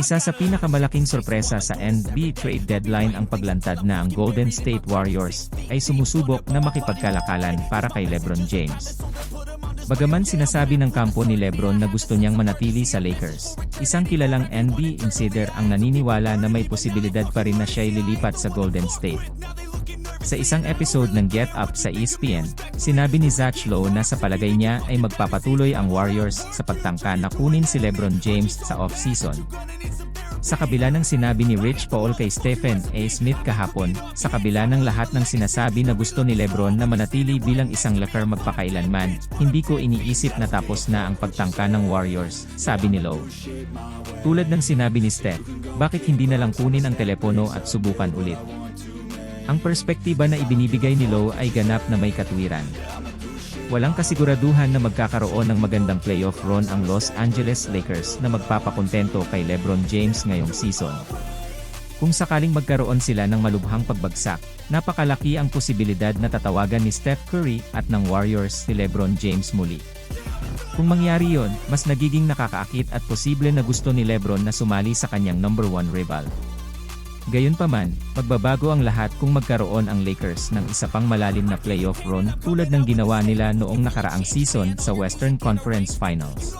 Isa sa pinakamalaking sorpresa sa NBA trade deadline ang paglantad na ang Golden State Warriors ay sumusubok na makipagkalakalan para kay LeBron James. Bagaman sinasabi ng kampo ni LeBron na gusto niyang manatili sa Lakers, isang kilalang NBA insider ang naniniwala na may posibilidad pa rin na siya'y lilipat sa Golden State. Sa isang episode ng Get Up sa ESPN, sinabi ni Zach Lowe na sa palagay niya ay magpapatuloy ang Warriors sa pagtangka na kunin si LeBron James sa off-season. Sa kabila ng sinabi ni Rich Paul kay Stephen A. Smith kahapon, sa kabila ng lahat ng sinasabi na gusto ni Lebron na manatili bilang isang Laker magpakailanman, hindi ko iniisip na tapos na ang pagtangka ng Warriors, sabi ni Lowe. Tulad ng sinabi ni Steph, bakit hindi na lang kunin ang telepono at subukan ulit? Ang perspektiba na ibinibigay ni Lowe ay ganap na may katwiran. Walang kasiguraduhan na magkakaroon ng magandang playoff run ang Los Angeles Lakers na magpapakontento kay LeBron James ngayong season. Kung sakaling magkaroon sila ng malubhang pagbagsak, napakalaki ang posibilidad na tatawagan ni Steph Curry at ng Warriors si LeBron James muli. Kung mangyari yon, mas nagiging nakakaakit at posible na gusto ni LeBron na sumali sa kanyang number one rival. Gayunpaman, magbabago ang lahat kung magkaroon ang Lakers ng isa pang malalim na playoff run tulad ng ginawa nila noong nakaraang season sa Western Conference Finals.